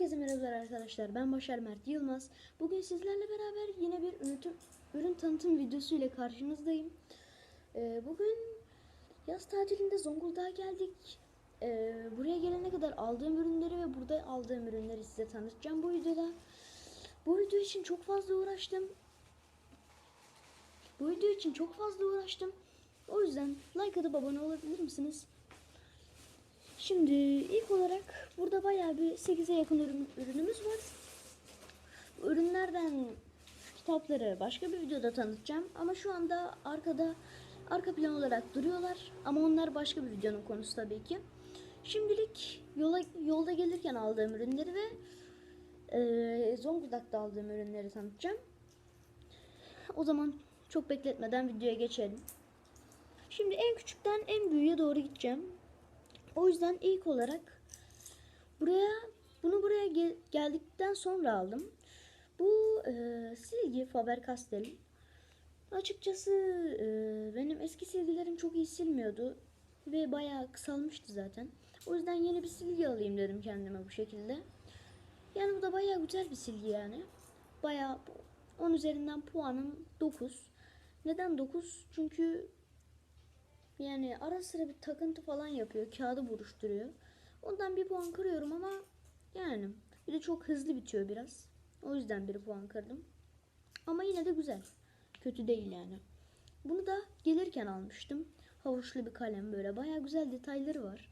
Herkese merhabalar arkadaşlar. Ben Başar Mert Yılmaz. Bugün sizlerle beraber yine bir ürün, ürün tanıtım videosu ile karşınızdayım. Ee, bugün yaz tatilinde Zonguldak'a geldik. Ee, buraya gelene kadar aldığım ürünleri ve burada aldığım ürünleri size tanıtacağım bu videoda. Bu video için çok fazla uğraştım. Bu video için çok fazla uğraştım. O yüzden like atıp abone olabilir misiniz? Şimdi ilk olarak burada bayağı bir 8'e yakın ürün, ürünümüz var. Bu ürünlerden kitapları başka bir videoda tanıtacağım. Ama şu anda arkada arka plan olarak duruyorlar. Ama onlar başka bir videonun konusu tabii ki. Şimdilik yola, yolda gelirken aldığım ürünleri ve e, Zonguldak'ta aldığım ürünleri tanıtacağım. O zaman çok bekletmeden videoya geçelim. Şimdi en küçükten en büyüğe doğru gideceğim. O yüzden ilk olarak buraya bunu buraya gel- geldikten sonra aldım. Bu e, silgi Faber-Castell. Açıkçası e, benim eski silgilerim çok iyi silmiyordu ve bayağı kısalmıştı zaten. O yüzden yeni bir silgi alayım dedim kendime bu şekilde. Yani bu da bayağı güzel bir silgi yani. Bayağı 10 üzerinden puanım 9. Neden 9? Çünkü yani ara sıra bir takıntı falan yapıyor. Kağıdı buruşturuyor. Ondan bir puan kırıyorum ama yani bir de çok hızlı bitiyor biraz. O yüzden bir puan kırdım. Ama yine de güzel. Kötü değil yani. Bunu da gelirken almıştım. Havuçlu bir kalem böyle. Baya güzel detayları var.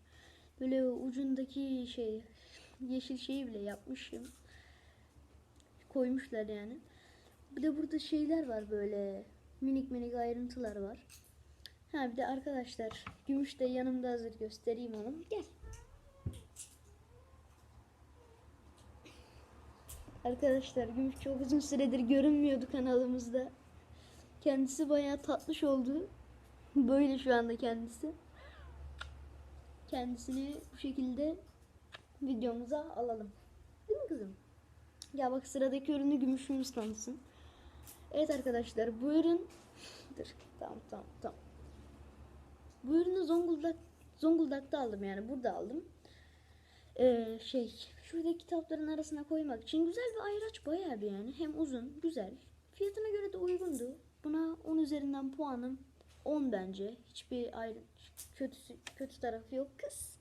Böyle ucundaki şey yeşil şeyi bile yapmışım. Koymuşlar yani. Bir de burada şeyler var böyle minik minik ayrıntılar var. Ha bir de arkadaşlar gümüş de yanımda hazır göstereyim onu. Gel. Arkadaşlar gümüş çok uzun süredir görünmüyordu kanalımızda. Kendisi bayağı tatlış oldu. Böyle şu anda kendisi. Kendisini bu şekilde videomuza alalım. Değil mi kızım? Ya bak sıradaki ürünü gümüşümüz tanısın. Evet arkadaşlar bu ürün Dur tamam tamam tamam. Bu ürünü Zonguldak Zonguldak'ta aldım yani burada aldım. Ee, şey şurada kitapların arasına koymak için güzel bir ayraç bayağı bir yani. Hem uzun güzel. Fiyatına göre de uygundu. Buna 10 üzerinden puanım 10 bence. Hiçbir ayrı kötüsü, kötü tarafı yok kız.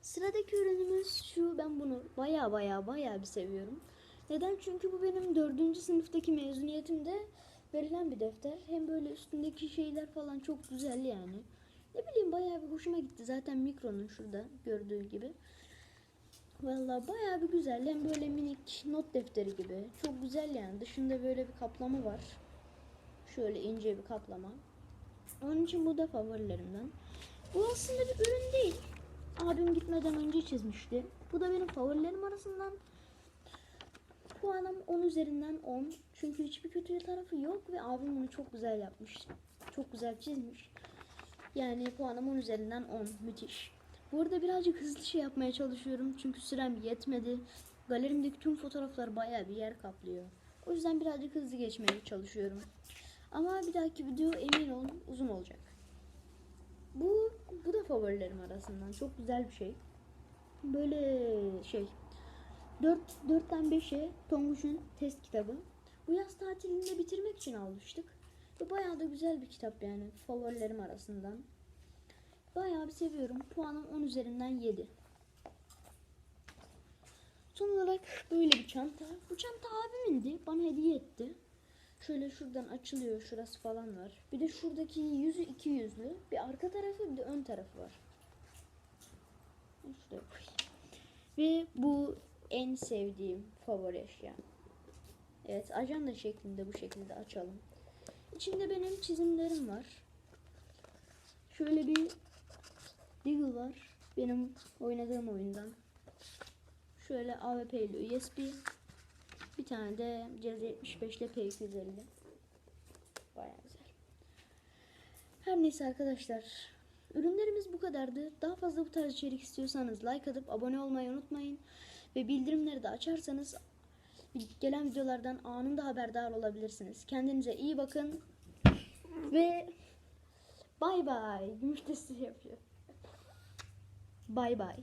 Sıradaki ürünümüz şu. Ben bunu baya baya baya bir seviyorum. Neden? Çünkü bu benim dördüncü sınıftaki mezuniyetimde verilen bir defter. Hem böyle üstündeki şeyler falan çok güzel yani. Ne bileyim bayağı bir hoşuma gitti. Zaten mikronun şurada gördüğü gibi. Vallahi bayağı bir güzel. Hem böyle minik not defteri gibi. Çok güzel yani. Dışında böyle bir kaplama var. Şöyle ince bir kaplama. Onun için bu da favorilerimden. Bu aslında bir ürün değil. Abim gitmeden önce çizmişti. Bu da benim favorilerim arasından. Puanım 10 üzerinden 10. Çünkü hiçbir kötü tarafı yok ve abim bunu çok güzel yapmış. Çok güzel çizmiş. Yani puanım 10 üzerinden 10. Müthiş. Bu arada birazcık hızlı şey yapmaya çalışıyorum. Çünkü sürem yetmedi. Galerimdeki tüm fotoğraflar bayağı bir yer kaplıyor. O yüzden birazcık hızlı geçmeye çalışıyorum. Ama bir dahaki video emin olun uzun olacak. Bu bu da favorilerim arasından. Çok güzel bir şey. Böyle şey 4 4'ten 5'e Tonguç'un test kitabı. Bu yaz tatilinde bitirmek için almıştık. Ve bayağı da güzel bir kitap yani favorilerim arasından. Bayağı bir seviyorum. Puanım 10 üzerinden 7. Son olarak böyle bir çanta. Bu çanta abimindi. Bana hediye etti. Şöyle şuradan açılıyor. Şurası falan var. Bir de şuradaki yüzü iki yüzlü. Bir arka tarafı bir de ön tarafı var. Şuraya koyayım. Ve bu en sevdiğim favori eşya. Evet ajanda şeklinde bu şekilde açalım. İçinde benim çizimlerim var. Şöyle bir Deagle var. Benim oynadığım oyundan. Şöyle AWP ile USB. Bir tane de CZ75 ile P250. Bayağı güzel. Her neyse arkadaşlar. Ürünlerimiz bu kadardı. Daha fazla bu tarz içerik istiyorsanız like atıp abone olmayı unutmayın. Ve bildirimleri de açarsanız gelen videolardan anında haberdar olabilirsiniz. Kendinize iyi bakın. Ve bay bay. Gümüş yapıyor. Bay bay.